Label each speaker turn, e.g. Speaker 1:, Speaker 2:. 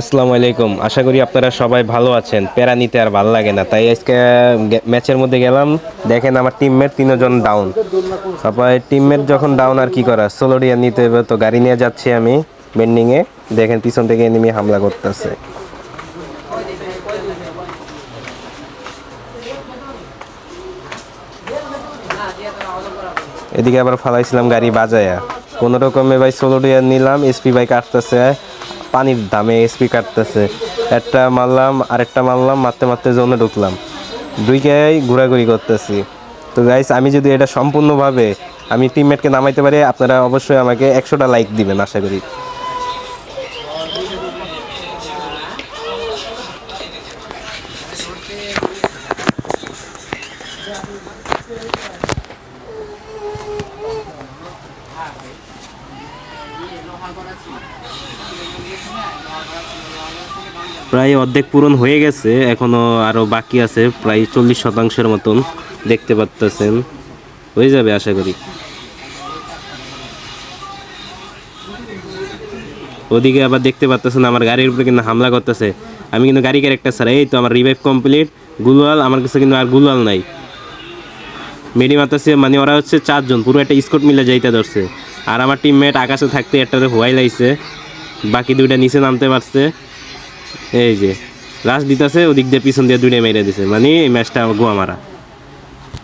Speaker 1: আসসালামু আলাইকুম। আশা করি আপনারা সবাই ভালো আছেন। প্যারা নিতে আর ভালো লাগে না। তাই আজকে ম্যাচের মধ্যে গেলাম। দেখেন আমার টিমমেট তিনজন ডাউন তারপরে টিমমেট যখন ডাউন আর কি করা? সোলোডিয়া নিতে হবে তো গাড়ি নিয়ে যাচ্ছি আমি বেন্ডিংয়ে দেখেন পিছন থেকে এনিমি হামলা করতেছে। এদিকে আবার ফালাইছিলাম গাড়ি বাজায়া। কোনো রকমে ভাই টিয়ার নিলাম। এসপি বাইক কাটতেছে। পানির দামে এসপি কাটতেছে। একটা মারলাম, আরেকটা মারলাম, মারতে মারতে জোনে ঢুকলাম। দুইটাই ঘোরাঘুরি করতেছি। তো গাইস আমি যদি এটা সম্পূর্ণভাবে আমি টিমমেটকে নামাইতে পারি, আপনারা অবশ্যই আমাকে একশোটা লাইক দিবেন, আশা করি। প্রায় অর্ধেক পূরণ হয়ে গেছে, এখনও আরও বাকি আছে, প্রায় চল্লিশ শতাংশের মতন দেখতে পাচ্তেছেন হয়ে যাবে আশা করি। ওদিকে আবার দেখতে পাচ্তেছেন আমার গাড়ির উপরে কিন্তু হামলা করতেছে। আমি কিন্তু গাড়ি ক্যারেক্টার ছাড়া, এই তো আমার রিভাইভ কমপ্লিট গুলওয়াল, আমার কাছে কিন্তু আর গুলওয়াল নাই। মেডি মারতেছে মানে ওরা হচ্ছে চারজন, পুরো একটা স্কোট মিলে যাইতে ধরছে। আর আমার টিমমেট আকাশে থাকতে একটাতে হোয়াই লাইছে, বাকি দুইটা নিচে নামতে পারছে। এই যে লাস্ট দিতেছে, ওদিক দিয়ে পিছন দিয়ে দুইটা মেরে দিছে মানে এই ম্যাচটা গোয়া মারা।